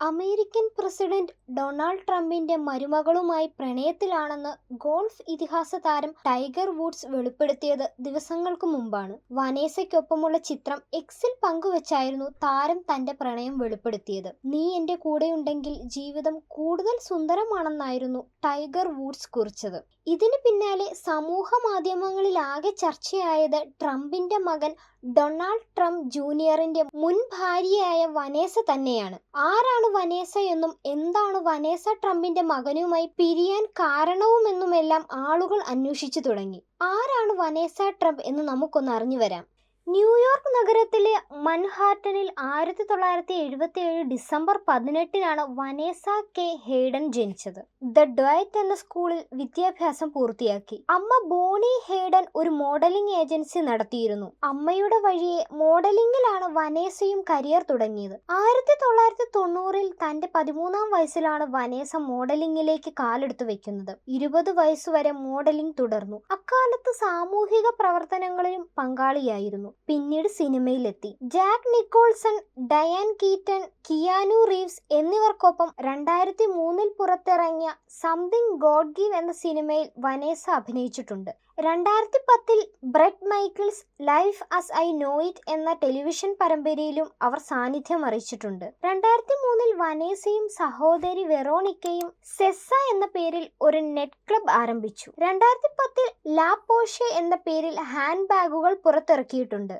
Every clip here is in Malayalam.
അമേരിക്കൻ പ്രസിഡന്റ് ഡൊണാൾഡ് ട്രംപിന്റെ മരുമകളുമായി പ്രണയത്തിലാണെന്ന് ഗോൾഫ് ഇതിഹാസ താരം ടൈഗർ വുഡ്സ് വെളിപ്പെടുത്തിയത് ദിവസങ്ങൾക്ക് മുമ്പാണ്. വനേസയ്ക്കൊപ്പമുള്ള ചിത്രം എക്സിൽ പങ്കുവച്ചായിരുന്നു താരം തന്റെ പ്രണയം വെളിപ്പെടുത്തിയത്. നീ എന്റെ കൂടെയുണ്ടെങ്കിൽ ജീവിതം കൂടുതൽ സുന്ദരമാണെന്നായിരുന്നു ടൈഗർ വുഡ്സ് കുറിച്ചത്. ഇതിന് പിന്നാലെ സമൂഹ മാധ്യമങ്ങളിലാകെ ചർച്ചയായത് ട്രംപിന്റെ മകൻ ഡൊണാൾഡ് ട്രംപ് ജൂനിയറിന്റെ മുൻ ഭാര്യയായ വനേസ തന്നെയാണ്. ആരാണ് വനേസ എന്നും എന്താണ് വനേസ ട്രംപിന്റെ മകനുമായി പിരിയാൻ കാരണവുമെന്നുമെല്ലാം ആളുകൾ അന്വേഷിച്ചു തുടങ്ങി. ആരാണ് വനേസ ട്രംപ് എന്ന് നമുക്കൊന്ന് അറിഞ്ഞു വരാം. ന്യൂയോർക്ക് നഗരത്തിലെ മൻഹാട്ടനിൽ ആയിരത്തി തൊള്ളായിരത്തി എഴുപത്തി ഏഴ് ഡിസംബർ പതിനെട്ടിനാണ് വനേസ കെ. ഹേഡൻ ജനിച്ചത്. ദ ഡ്വൈറ്റ് എന്ന സ്കൂളിൽ വിദ്യാഭ്യാസം പൂർത്തിയാക്കി. അമ്മ ബോണി ഹേഡൻ ഒരു മോഡലിംഗ് ഏജൻസി നടത്തിയിരുന്നു. അമ്മയുടെ വഴിയെ മോഡലിംഗിലാണ് വനേസയും കരിയർ തുടങ്ങിയത്. ആയിരത്തി തൊള്ളായിരത്തി തൊണ്ണൂറിൽ തന്റെ പതിമൂന്നാം വയസ്സിലാണ് വനേസ മോഡലിംഗിലേക്ക് കാലെടുത്തു വെക്കുന്നത്. ഇരുപത് വയസ്സുവരെ മോഡലിംഗ് തുടർന്നു. അക്കാലത്ത് സാമൂഹിക പ്രവർത്തനങ്ങളിലും പങ്കാളിയായിരുന്നു. പിന്നീട് സിനിമയിലെത്തി. Jack Nicholson Diane Keaton Keanu Reeves എന്നിവർക്കൊപ്പം രണ്ടായിരത്തി മൂന്നിൽ പുറത്തിറങ്ങിയ സംതിങ് ഗോഡ് ഗീവ് എന്ന സിനിമയിൽ വനേസ അഭിനയിച്ചിട്ടുണ്ട്. രണ്ടായിരത്തി പത്തിൽ Brad Michaels life as I know it എന്ന ടെലിവിഷൻ പരമ്പരയിലും അവർ സാന്നിധ്യം അറിയിച്ചിട്ടുണ്ട്. രണ്ടായിരത്തി മൂന്നിൽ വനേസയും സഹോദരി വെറോണിക്കയും സെസ്സ എന്ന പേരിൽ ഒരു നെറ്റ് ക്ലബ് ആരംഭിച്ചു. രണ്ടായിരത്തി പത്തിൽ ലാപോഷെ എന്ന പേരിൽ ഹാൻഡ് ബാഗുകൾ പുറത്തിറക്കിയിട്ടുണ്ട്.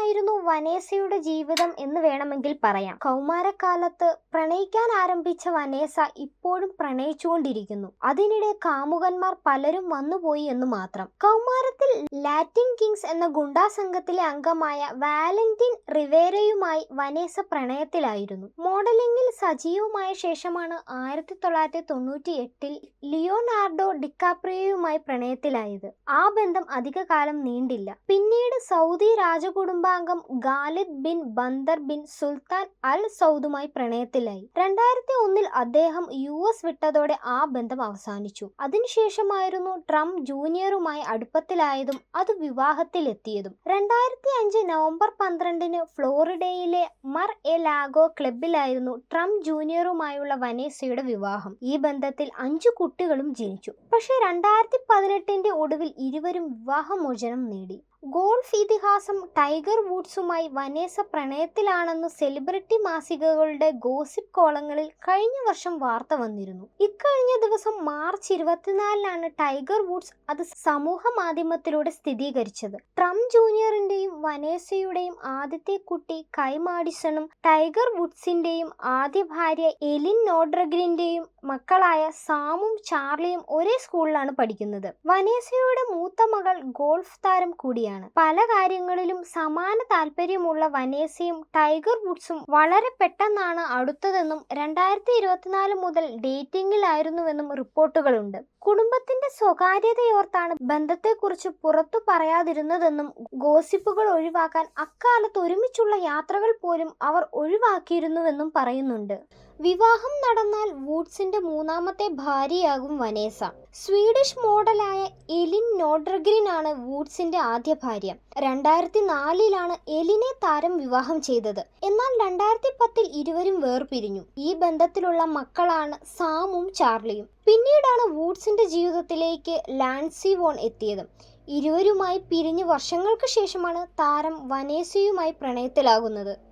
പ്രണയമായിരുന്നു വനേസയുടെ ജീവിതം എന്ന് വേണമെങ്കിൽ പറയാം. കൗമാരക്കാലത്ത് പ്രണയിക്കാൻ ആരംഭിച്ച വനേസ ഇപ്പോഴും പ്രണയിച്ചുകൊണ്ടിരിക്കുന്നു. അതിനിടെ കാമുകന്മാർ പലരും വന്നുപോയി എന്ന് മാത്രം. കൗമാരത്തിൽ ലാറ്റിൻ കിങ്സ് എന്ന ഗുണ്ടാ സംഘത്തിലെ അംഗമായ വാലന്റിൻ റിവേരയുമായി വനേസ പ്രണയത്തിലായിരുന്നു. മോഡലിംഗിൽ സജീവമായ ശേഷമാണ് ആയിരത്തി തൊള്ളായിരത്തി തൊണ്ണൂറ്റി എട്ടിൽ ലിയോനാർഡോ ഡിക്കാപ്രിയോയുമായി പ്രണയത്തിലായത്. ആ ബന്ധം അധികകാലം നീണ്ടില്ല. പിന്നീട് Saudi രാജകുടുംബാംഗം Khalid bin Bandar bin Sultan Al സൗദുമായി പ്രണയത്തിലായി. രണ്ടായിരത്തി ഒന്നിൽ അദ്ദേഹം യു എസ് വിട്ടതോടെ ആ ബന്ധം അവസാനിച്ചു. അതിനുശേഷമായിരുന്നു ട്രംപ് ജൂനിയറുമായി അടുപ്പത്തിലായതും അത് വിവാഹത്തിലെത്തിയതും. രണ്ടായിരത്തി അഞ്ച് നവംബർ പന്ത്രണ്ടിന് ഫ്ലോറിഡയിലെ മർ എ ലാഗോ ക്ലബിലായിരുന്നു ട്രംപ് ജൂനിയറുമായുള്ള വനേസയുടെ വിവാഹം. ഈ ബന്ധത്തിൽ അഞ്ചു കുട്ടികളും ജനിച്ചു. പക്ഷേ രണ്ടായിരത്തി പതിനെട്ടിന്റെ ഒടുവിൽ ഇരുവരും വിവാഹമോചനം നേടി. ഗോൾഫ് ഇതിഹാസം ടൈഗർ വുഡ്സുമായി വനേസ പ്രണയത്തിലാണെന്ന് സെലിബ്രിറ്റി മാസികകളുടെ ഗോസിപ്പ് കോളങ്ങളിൽ കഴിഞ്ഞ വർഷം വാർത്ത വന്നിരുന്നു. ഇക്കഴിഞ്ഞ ദിവസം മാർച്ച് ഇരുപത്തിനാലിനാണ് ടൈഗർ വുഡ്സ് അത് സമൂഹ മാധ്യമത്തിലൂടെ സ്ഥിരീകരിച്ചത്. ട്രംപ് ജൂനിയറിന്റെയും വനേസയുടെയും ആദ്യത്തെ കുട്ടി കൈമാഡിസണും ടൈഗർ വുഡ്സിന്റെയും ആദ്യ ഭാര്യ എലിൻ നോഡ്രഗ്രിന്റെയും മക്കളായ സാമും ചാർലിയും ഒരേ സ്കൂളിലാണ് പഠിക്കുന്നത്. വനേസയുടെ മൂത്ത മകൾ ഗോൾഫ് താരം കൂടിയാണ്. പല കാര്യങ്ങളിലും സമാന താല്പര്യമുള്ള വനേസയും ടൈഗർ വുഡ്സും വളരെ പെട്ടെന്നാണ് അടുത്തതെന്നും രണ്ടായിരത്തി ഇരുപത്തിനാല് മുതൽ ഡേറ്റിംഗിലായിരുന്നുവെന്നും റിപ്പോർട്ടുകളുണ്ട്. കുടുംബത്തിന്റെ സ്വകാര്യതയോർത്താണ് ബന്ധത്തെക്കുറിച്ച് പുറത്തു പറയാതിരുന്നതെന്നും ഗോസിപ്പുകൾ ഒഴിവാക്കാൻ അക്കാലത്ത് ഒരുമിച്ചുള്ള യാത്രകൾ പോലും അവർ ഒഴിവാക്കിയിരുന്നുവെന്നും പറയുന്നുണ്ട്. വിവാഹം നടന്നാൽ വൂഡ്സിന്റെ മൂന്നാമത്തെ ഭാര്യയാകും വനേസ. സ്വീഡിഷ് മോഡലായ എലിൻ നോഡ്രഗ്രിൻ ആണ് വൂഡ്സിന്റെ ആദ്യ ഭാര്യ. രണ്ടായിരത്തി നാലിലാണ് എലിനെ താരം വിവാഹം ചെയ്തത്. എന്നാൽ രണ്ടായിരത്തി പത്തിൽ ഇരുവരും വേർപിരിഞ്ഞു. ഈ ബന്ധത്തിലുള്ള മക്കളാണ് സാമും ചാർലിയും. പിന്നീടാണ് വൂഡ്സിന്റെ ജീവിതത്തിലേക്ക് ലാൻസി വോൺ എത്തിയത്. ഇരുവരുമായി പിരിഞ്ഞ് വർഷങ്ങൾക്ക് ശേഷമാണ് താരം വനേസയുമായി പ്രണയത്തിലാകുന്നത്.